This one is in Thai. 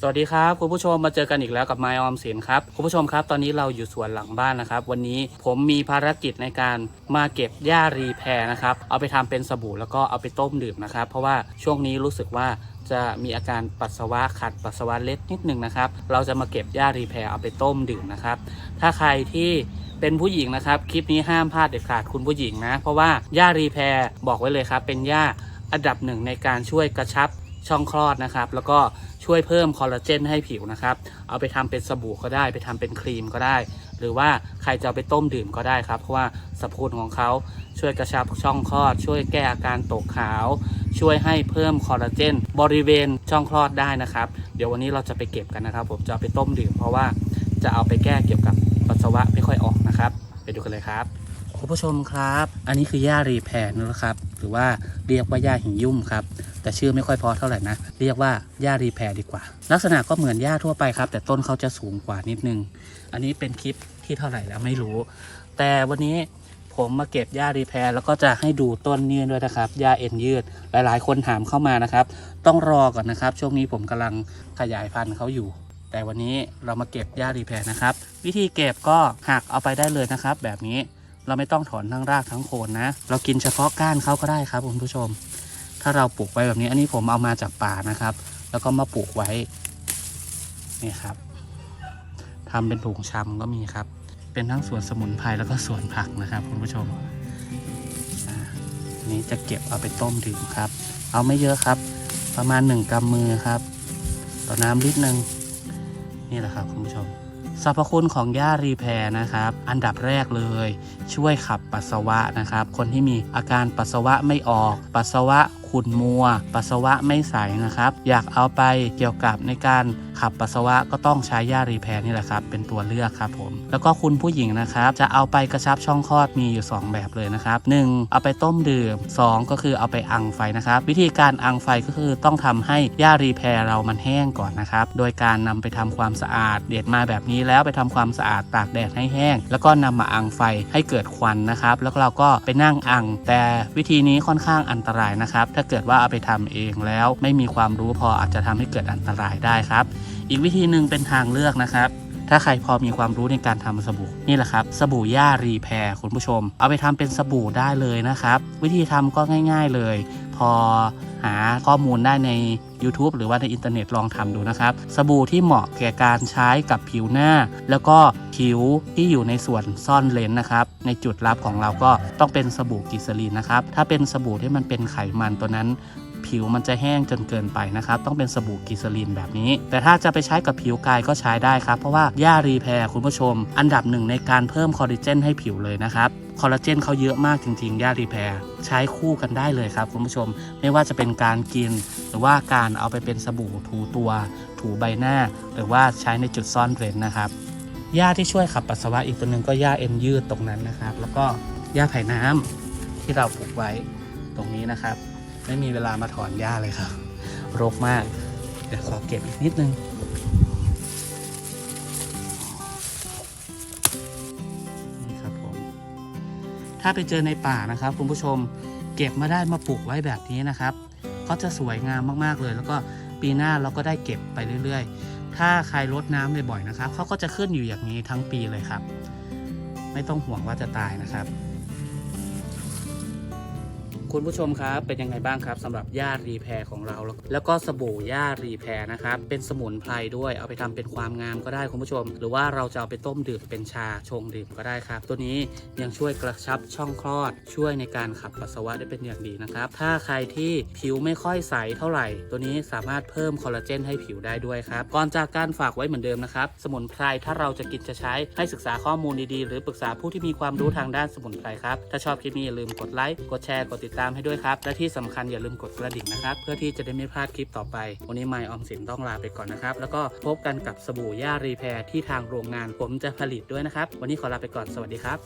สวัสดีครับคุณผู้ชมมาเจอกันอีกแล้วกับไมออมสินครับคุณผู้ชมครับ ตอนนี้เราอยู่สวนหลังบ้านนะครับ วันนี้ผมมีภารกิจในการมาเก็บหญ้ารีแพรนะครับ เอาไปทำเป็นสบู่แล้วก็เอาไปต้มดื่มนะครับ เพราะว่าช่วงนี้รู้สึกว่าจะมีอาการปัสสาวะขัดปัสสาวะเล็ดนิดนึงนะครับ เราจะมาเก็บหญ้ารีแพรเอาไปต้มดื่มนะครับ ถ้าใครที่เป็นผู้หญิงนะครับคลิปนี้ห้ามพลาดเด็ดขาดคุณผู้หญิงนะ เพราะว่าหญ้ารีแพรบอกไว้เลยครับเป็นหญ้าอันดับหนึ่งในการช่วยกระชับ ช่องคลอดนะครับ แล้วก็ช่วยเพิ่มคอลลาเจนให้ผิวนะครับ เอาไปทำเป็นสบู่ก็ได้ ไปทำเป็นครีมก็ได้ หรือว่าใครจะเอาไปต้มดื่มก็ได้ครับ เพราะว่าสรรพคุณของเขาช่วยกระชับช่องคลอด ช่วยแก้อาการตกขาว ช่วยให้เพิ่มคอลลาเจนบริเวณช่องคลอดได้นะครับ เดี๋ยววันนี้เราจะไปเก็บกันนะครับ ผมจะเอาไปต้มดื่ม เพราะว่าจะเอาไปแก้เกี่ยวกับปัสสาวะไม่ค่อยออกนะครับ ไปดูกันเลยครับคุณผู้ชมครับ อันนี้คือหญ้ารีแพนนะครับ หรือว่าเรียกว่าหญ้าหิ่งยุ่มครับ แต่ชื่อไม่ค่อยพอเท่าไหร่นะ เรียกว่าหญ้ารีแพรดีกว่า ลักษณะก็เหมือนหญ้าทั่วไปครับ แต่ต้นเขาจะสูงกว่านิดนึง อันนี้เป็นคลิปที่เท่าไหร่แล้วไม่รู้ แต่วันนี้ผมมาเก็บหญ้ารีแพรแล้วก็จะให้ดูต้นนี้ด้วยนะครับหญ้าเอ็นยืด หลายๆ คนถามเข้ามานะครับ ต้องรอก่อนนะครับ ช่วงนี้ผมกำลังขยายพันธุ์เขาอยู่ แต่วันนี้เรามาเก็บหญ้ารีแพรนะครับ วิธีเก็บก็หักเอาไปได้เลยนะครับ แบบนี้เราไม่ต้องถอนทั้งรากทั้งโคนนะ เรากินเฉพาะก้านเขาก็ได้ครับคุณผู้ชม ถ้าเราปลูกไว้แบบนี้ อันนี้ผมเอามาจากป่านะครับ แล้วก็มาปลูกไว้นี่ครับทำเป็นถุงชำก็มีครับ เป็นทั้งสวนสมุนไพรแล้วก็สวนผักนะครับ คุณผู้ชมอ่าอันนี้จะเก็บเอาไปต้มดื่มครับ เอาไม่เยอะครับ ประมาณหนึ่งกำมือครับ ต่อน้ำลิตรหนึ่งนี่แหละครับคุณผู้ชมสรรพคุณของหญ้ารีแพรนะครับ อันดับแรกเลย ช่วยขับปัสสาวะนะครับ คนที่มีอาการปัสสาวะไม่ออก ปัสสาวะ ขุ่นมัว ปัสสาวะไม่ใสนะครับ อยากเอาไปเกี่ยวกับในการขับปัสสาวะก็ต้องใช้หญ้ารีแพรนี่แหละครับ เป็นตัวเลือกครับผม แล้วก็คุณผู้หญิงนะครับ จะเอาไปกระชับช่องคลอดมีอยู่ 2 แบบเลยนะครับ 1. เอาไปต้มดื่ม 2 ก็คือเอาไปอังไฟนะครับ วิธีการอังไฟก็คือต้องทำให้หญ้ารีแพรเรามันแห้งก่อนนะครับ โดยการนำไปทำความสะอาด เด็ดมาแบบนี้แล้วไปทำความสะอาดตากแดดให้แห้ง แล้วก็นำมาอังไฟให้เกิดควันนะครับ แล้วเราก็ไปนั่งอัง แต่วิธีนี้ค่อนข้างอันตรายนะครับ ถ้าเกิดว่าเอาไปทำเองแล้วไม่มีความรู้พออาจจะทำให้เกิดอันตรายได้ครับ อีกวิธีหนึ่งเป็นทางเลือกนะครับถ้าใครพอมีความรู้ในการทำสบู่นี่แหละครับ สบู่หญ้ารีแพรคุณผู้ชม เอาไปทำเป็นสบู่ได้เลยนะครับ วิธีทำก็ง่าย ๆเลย พอ หาข้อมูลได้ใน YouTube หรือว่าในอินเทอร์เน็ตลองทำดูนะครับ สบู่ที่เหมาะแก่การใช้กับผิวหน้า แล้วก็ผิวที่อยู่ในส่วนซ่อนเลนนะครับ ในจุดลับของเราก็ต้องเป็นสบู่กิสลีนนะครับ ถ้าเป็นสบู่ที่มันเป็นไขมันตัวนั้นผิวมันจะแห้งจนเกินไปนะครับ ต้องเป็นสบู่กิสลีนแบบนี้ แต่ถ้าจะไปใช้กับผิวกายก็ใช้ได้ครับ เพราะว่าหญ้ารีแพรคุณผู้ชม อันดับหนึ่งในการเพิ่มคอลลาเจนให้ผิวเลยนะครับ คอลลาเจนเขาเยอะมากจริงๆหญ้ารีแพรใช้คู่กันได้เลยครับคุณผู้ชม ไม่ว่าจะเป็นการกิน หรือว่าการเอาไปเป็นสบู่ถูตัว ถูใบหน้า หรือว่าใช้ในจุดซ่อนเร้นนะครับหญ้าที่ช่วยขับปัสสาวะอีกตัวหนึ่งก็หญ้าเอ็นยืดตรงนั้นนะครับ แล้วก็หญ้าไผ่น้ำที่เราปลูกไว้ตรงนี้นะครับ ไม่มีเวลามาถอนหญ้าเลยครับ รกมาก เดี๋ยวขอเก็บอีกนิดนึง ถ้าไปเจอในป่านะครับ คุณผู้ชมเก็บมาได้มาปลูกไว้แบบนี้นะครับก็จะสวยงามมากๆเลย แล้วก็ปีหน้าเราก็ได้เก็บไปเรื่อย ๆ ถ้าใครรดน้ำบ่อยๆนะครับเขาก็จะขึ้นอยู่อย่างนี้ทั้งปีเลยครับ ไม่ต้องห่วงว่าจะตายนะครับ คุณผู้ชมครับ เป็นยังไงบ้างครับสำหรับหญ้ารีแพรของเรา แล้วก็สบู่หญ้ารีแพรนะครับ เป็นสมุนไพรด้วยเอาไปทำเป็นความงามก็ได้คุณผู้ชม หรือว่าเราจะเอาไปต้มดื่มเป็นชาชงดื่มก็ได้ครับ ตัวนี้ยังช่วยกระชับช่องคลอด ช่วยในการขับปัสสาวะได้เป็นอย่างดีนะครับ ถ้าใครที่ผิวไม่ค่อยใสเท่าไหร่ ตัวนี้สามารถเพิ่มคอลลาเจนให้ผิวได้ด้วยครับ ก่อนจากการฝากไว้เหมือนเดิมนะครับ สมุนไพรถ้าเราจะกินจะใช้ให้ศึกษาข้อมูลดีๆ หรือปรึกษาผู้ที่มีความรู้ทางด้านสมุนไพรครับ ถ้าชอบคลิปนี้อย่าลืมกดไลค์ กดแชร์ กดติดตามให้ด้วยครับ และที่สำคัญอย่าลืมกดกระดิ่งนะครับ เพื่อที่จะได้ไม่พลาดคลิปต่อไป วันนี้ไมออมสินต้องลาไปก่อนนะครับ แล้วก็พบกันกับสบู่ย่ารีแพรที่ทางโรงงานผมจะผลิตด้วยนะครับ วันนี้ขอลาไปก่อนสวัสดีครับ